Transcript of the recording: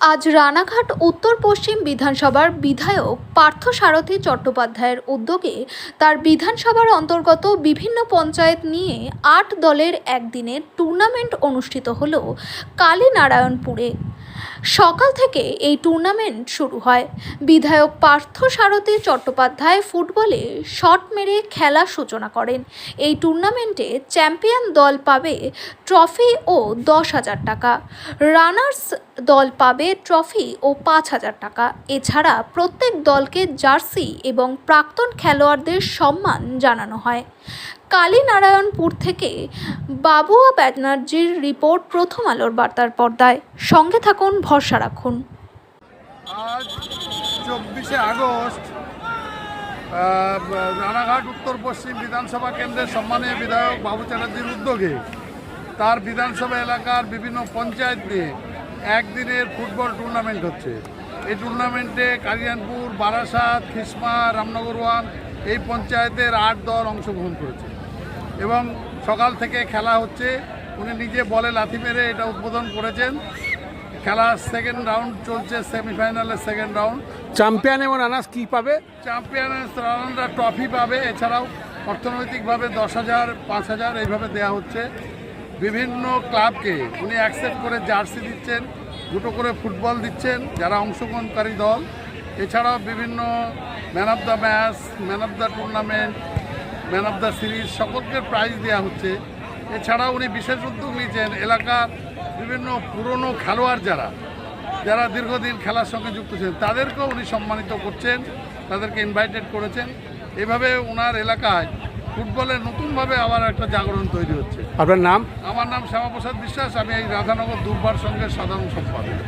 আজ রানাঘাট উত্তর পশ্চিম বিধানসভার বিধায়ক পার্থ সারথী চট্টোপাধ্যায়ের উদ্যোগে তার বিধানসভার অন্তর্গত বিভিন্ন পঞ্চায়েত নিয়ে আট দলের একদিনের টুর্নামেন্ট অনুষ্ঠিত হল কালীনারায়ণপুরে। সকাল থেকে এই টুর্নামেন্ট শুরু হয়। বিধায়ক পার্থ সারথী চট্টোপাধ্যায় ফুটবলে শট মেরে খেলার সূচনা করেন। এই টুর্নামেন্টে চ্যাম্পিয়ন দল পাবে ট্রফি ও দশ হাজার টাকা। রানার্স দল পাবে ট্রফি ও পাঁচ হাজার টাকা। এছাড়া প্রত্যেক দলকে জার্সি এবং প্রাক্তন খেলোয়াড়দের সম্মান জানানো হয়। কালীনারায়ণপুর থেকে বাবুয়া ব্যানার্জির রিপোর্ট প্রথম আলোর বার্তার পর্দায়। সঙ্গে থাকুন ভরসা রাখুন? আজ চব্বিশে আগস্ট রানাঘাট, উত্তর পশ্চিম বিধানসভা কেন্দ্রের সম্মানীয় বিধায়ক বাবু চ্যাটার্জির উদ্যোগে তার বিধানসভা এলাকার বিভিন্ন পঞ্চায়েত নিয়ে একদিনের ফুটবল টুর্নামেন্ট হচ্ছে। এই টুর্নামেন্টে কালিয়ানপুর, বারাসাত, খিসমা, রামনগর ওয়ান এই পঞ্চায়েতের আট দল অংশগ্রহণ করেছে। এবং সকাল থেকে খেলা হচ্ছে। উনি নিজে বলে লাথি মেরে এটা উদ্বোধন করেছেন। খেলার সেকেন্ড রাউন্ড চলছে সেমিফাইনালের সেকেন্ড রাউন্ড চ্যাম্পিয়ন এবং রানার্স কি পাবে? চ্যাম্পিয়ন্স রাউন্ডরা ট্রফি পাবে এছাড়াও অর্থনৈতিকভাবে দশ হাজার পাঁচ হাজার এইভাবে দেওয়া হচ্ছে। বিভিন্ন ক্লাবকে উনি অ্যাকসেপ্ট করে জার্সি দিচ্ছেন দুটো করে ফুটবল দিচ্ছেন যারা অংশগ্রহণকারী দল। এছাড়াও বিভিন্ন man of the match man of the tournament man of the series সকলকে প্রাইজ দেওয়া হচ্ছে। এছাড়াও উনি বিশেষ উদ্যোগ নিয়েছেন এলাকার বিভিন্ন পুরনো খেলোয়াড় যারা যারা দীর্ঘদিন খেলার সঙ্গে যুক্ত ছিলেন তাদেরকেও উনি সম্মানিত করছেন তাদেরকে ইনভাইটেড করেছেন। এভাবে ওনার এলাকায় ফুটবলে নতুনভাবে আবার একটা জাগরণ তৈরি হচ্ছে। আপনার নাম? আমার নাম শ্যামাপ্রসাদ বিশ্বাস আমি এই রাধানগর দুর্বার সঙ্গে সাধারণ সম্পাদক।